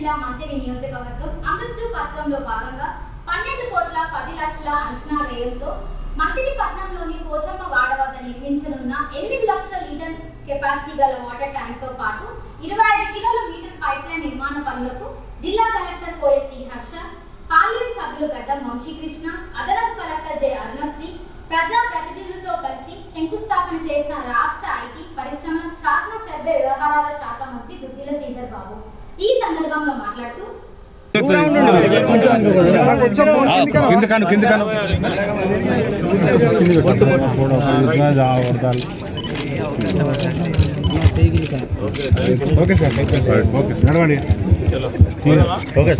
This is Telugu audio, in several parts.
జిల్లా మంత్రి నియోజకవర్గం అమృత్ పథకంలో భాగంగా పన్నెండు కోట్ల పది లక్షల అంచనా వ్యయంతో మంత్రిపట్నంలోని పోచమ్మ వాడ వద్ద నిర్మించనున్న ఎనిమిది లక్షల లీటర్ కెపాసిటీ గల వాటర్ ట్యాంక్తో పాటు ఇరవై ఐదు కిలోల మీటర్ పైప్ లైన్ నిర్మాణ పనులకు జిల్లా కలెక్టర్ కోయ శ్రీహర్ష పార్లమెంట్ సభ్యులు గడ్డం వంశీకృష్ణ అదనపు కింద కాను కింద కాను. ఓకే సార్ ఓకే నడవండి. ఓకే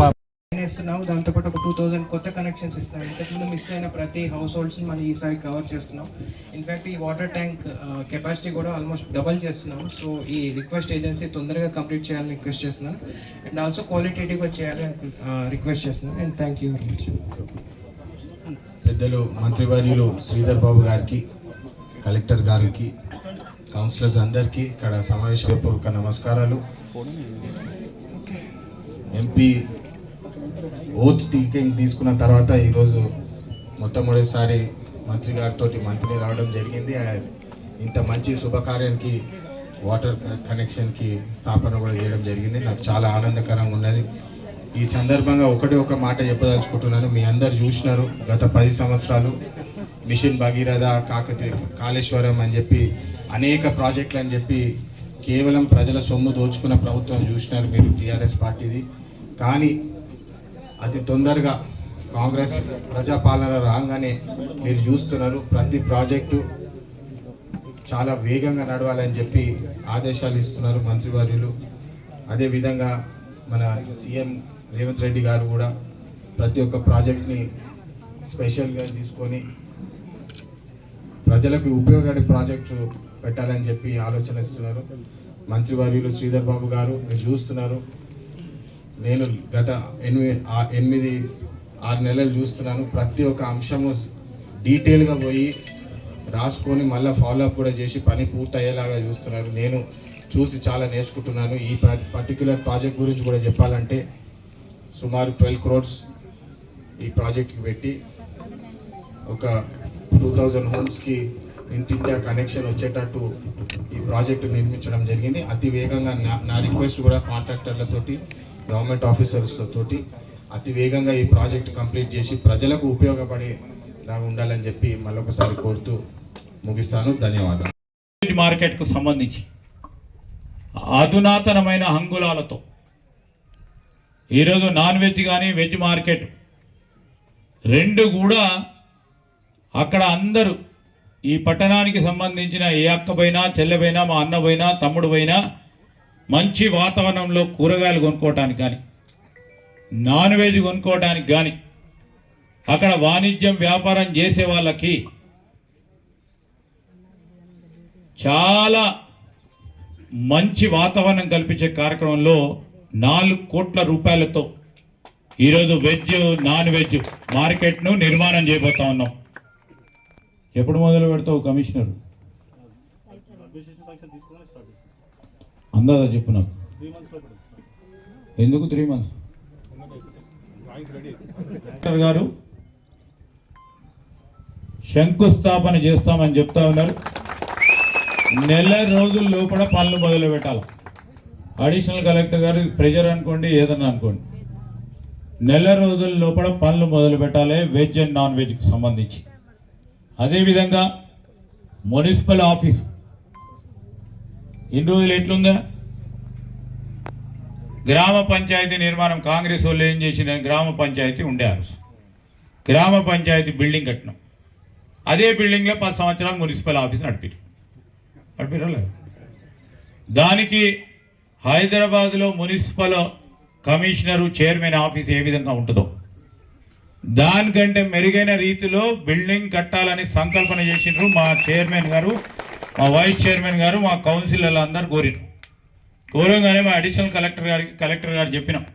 ఇస్తున్నాం దాంతోపాటు ఒక టూ థౌజండ్ కొత్త కనెక్షన్స్ ఇస్తున్నాం ఇంతకుముందు మిస్ అయిన ప్రతి హౌస్ హోల్డ్స్ మనం ఈసారి కవర్ చేస్తున్నాం. ఇన్ఫాక్ట్ ఈ వాటర్ ట్యాంక్ కెపాసిటీ కూడా ఆల్మోస్ట్ డబల్ చేస్తున్నాం సో ఈ రిక్వెస్ట్ ఏజెన్సీ తొందరగా కంప్లీట్ చేయాలని రిక్వెస్ట్ చేస్తున్నాను. అండ్ ఆల్సో క్వాలిటేటివ్గా చేయాలని రిక్వెస్ట్ చేస్తున్నాను. And thank you very much పెద్దలు మంత్రివర్యులు శ్రీధర్ బాబు గారికి కలెక్టర్ గారికి కౌన్సిలర్స్ అందరికీ ఇక్కడ సమావేశపూర్వక నమస్కారాలు. ఎంపీ ఓత్ టీకింగ్ తీసుకున్న తర్వాత ఈరోజు మొట్టమొదటిసారి మంత్రి గారితో మంత్రి రావడం జరిగింది. ఇంత మంచి శుభకార్యానికి వాటర్ కనెక్షన్కి స్థాపన కూడా చేయడం జరిగింది. నాకు చాలా ఆనందకరంగా ఉన్నది. ఈ సందర్భంగా ఒకటి ఒక మాట చెప్పదలుచుకుంటున్నాను. మీ అందరు చూసినారు గత పది సంవత్సరాలు. మిషన్ భగీరథ కాకతీయ కాళేశ్వరం అని చెప్పి అనేక ప్రాజెక్టులు అని చెప్పి కేవలం ప్రజల సొమ్ము దోచుకున్న ప్రభుత్వం చూసినారు మీరు టీఆర్ఎస్ పార్టీది. కానీ అతి తొందరగా కాంగ్రెస్ ప్రజాపాలన రాగానే మీరు చూస్తున్నారు. ప్రతి ప్రాజెక్టు చాలా వేగంగా నడవాలని చెప్పి ఆదేశాలు ఇస్తున్నారు మంత్రివర్యులు. అదేవిధంగా మన సీఎం రేవంత్ రెడ్డి గారు కూడా ప్రతి ఒక్క ప్రాజెక్ట్ని స్పెషల్గా తీసుకొని ప్రజలకు ఉపయోగపడే ప్రాజెక్టు పెట్టాలని చెప్పి ఆలోచన ఇస్తున్నారు. మంత్రివర్యులు శ్రీధర్ బాబు గారు మీరు చూస్తున్నారు. నేను గత ఎనిమిది ఆ- ఎనిమిది ఆరు నెలలు చూస్తున్నాను. ప్రతి ఒక్క అంశము డీటెయిల్గా పోయి రాసుకొని మళ్ళీ ఫాలోఅప్ కూడా చేసి పని పూర్తయ్యేలాగా చూస్తున్నారు. నేను చూసి చాలా నేర్చుకుంటున్నాను. ఈ పర్టికులర్ ప్రాజెక్ట్ గురించి కూడా చెప్పాలంటే సుమారు ట్వెల్వ్ క్రోడ్స్ ఈ ప్రాజెక్ట్కి పెట్టి ఒక టూ థౌజండ్ హోమ్స్కి ఇంటింటా కనెక్షన్ వచ్చేటట్టు ఈ ప్రాజెక్టు నిర్మించడం జరిగింది. అతి వేగంగా నా నా రిక్వెస్ట్ కూడా కాంట్రాక్టర్లతోటి గవర్నమెంట్ ఆఫీసర్స్ తోటి అతి వేగంగా ఈ ప్రాజెక్ట్ కంప్లీట్ చేసి ప్రజలకు ఉపయోగపడేలాగా ఉండాలని చెప్పి మళ్ళొకసారి కోరుతూ ముగిస్తాను. ధన్యవాదాలు. వెజ్ మార్కెట్కు సంబంధించి అధునాతనమైన హంగులాలతో ఈరోజు నాన్ వెజ్ కానీ వెజ్ మార్కెట్ రెండు కూడా అక్కడ అందరూ ఈ పట్టణానికి సంబంధించిన ఏ అక్క చెల్లెపోయినా మా అన్న పోయినా తమ్ముడు పోయినా మంచి వాతావరణంలో కూరగాయలు కొనుక్కోవటానికి కానీ నాన్ వెజ్ కొనుక్కోవటానికి కానీ అక్కడ వాణిజ్యం వ్యాపారం చేసే వాళ్ళకి చాలా మంచి వాతావరణం కల్పించే కార్యక్రమంలో నాలుగు కోట్ల రూపాయలతో ఈరోజు వెజ్ నాన్ వెజ్ మార్కెట్ను నిర్మాణం చేయబోతా ఉన్నాం. ఎప్పుడు మొదలు పెడతావు కమిషనర్? అందాదా చెప్పు నాకు. ఎందుకు త్రీ మంత్స్ కలెక్టర్ గారు శంకుస్థాపన చేస్తామని చెప్తా ఉన్నారు. నెల రోజుల లోపల పనులు మొదలు పెట్టాలి. అడిషనల్ కలెక్టర్ గారు ప్రెజర్ అనుకోండి ఏదన్నా అనుకోండి. నెల రోజుల లోపల పనులు మొదలు పెట్టాలి వెజ్ అండ్ నాన్ వెజ్కి సంబంధించి. అదేవిధంగా మున్సిపల్ ఆఫీస్ ఇన్ని రోజులు ఎట్లుందా? గ్రామ పంచాయతీ నిర్మాణం కాంగ్రెస్ వాళ్ళు ఏం చేసిన గ్రామ పంచాయతీ ఉండేవారు గ్రామ పంచాయతీ బిల్డింగ్ కట్టినాం. అదే బిల్డింగ్లో పది సంవత్సరాలు మున్సిపల్ ఆఫీస్ నడిపారు. నడిపారా దానికి హైదరాబాద్లో మున్సిపల్ కమిషనరు చైర్మన్ ఆఫీస్ ఏ విధంగా ఉంటుందో దానికంటే మెరుగైన రీతిలో బిల్డింగ్ కట్టాలని సంకల్పన చేసిండ్రు మా చైర్మన్ గారు. మా వైస్ చైర్మన్ గారు మా కౌన్సిలర్లు అందరు కోరిరు. కోరంగానే మా అడిషనల్ కలెక్టర్ గారికి కలెక్టర్ గారు చెప్పినాం.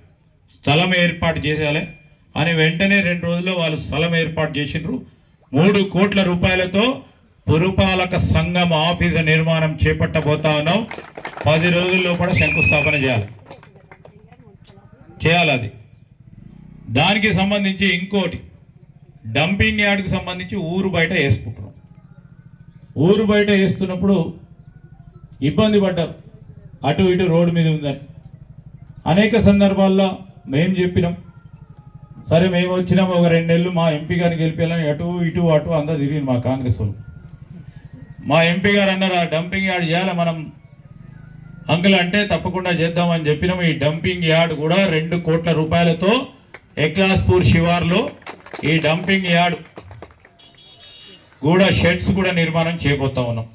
స్థలం ఏర్పాటు చేసేయాలి అని వెంటనే రెండు రోజుల్లో వాళ్ళు స్థలం ఏర్పాటు చేసిండ్రు. మూడు కోట్ల రూపాయలతో పురపాలక సంఘం ఆఫీసు నిర్మాణం చేపట్టబోతా ఉన్నాం. పది రోజుల్లో కూడా శంకుస్థాపన చేయాలి. చేయాలి అది. దానికి సంబంధించి ఇంకోటి డంపింగ్ యార్డ్కి సంబంధించి ఊరు బయట వేసుకుంటారు ఊరు బయట వేస్తున్నప్పుడు ఇబ్బంది పడ్డారు అటు ఇటు రోడ్డు మీద ఉందని. అనేక సందర్భాల్లో మేము చెప్పినాం. సరే మేము వచ్చినాం ఒక రెండు నెలలు మా ఎంపీ గారిని గెలిపేయాలని అటు ఇటు అటు అంతా తిరిగింది మా కాంగ్రెస్ వాళ్ళు. మా ఎంపీ గారు అన్నారు ఆ డంపింగ్ యార్డ్ చేయాలి మనం. అంకుల్ అంటే తప్పకుండా చేద్దామని చెప్పినాం. ఈ డంపింగ్ యార్డ్ కూడా రెండు కోట్ల రూపాయలతో ఎక్లాస్పూర్ శివార్లో ఈ డంపింగ్ యార్డ్ కూడా షెడ్స్ కూడా నిర్మాణం చేయబోతా ఉన్నాం.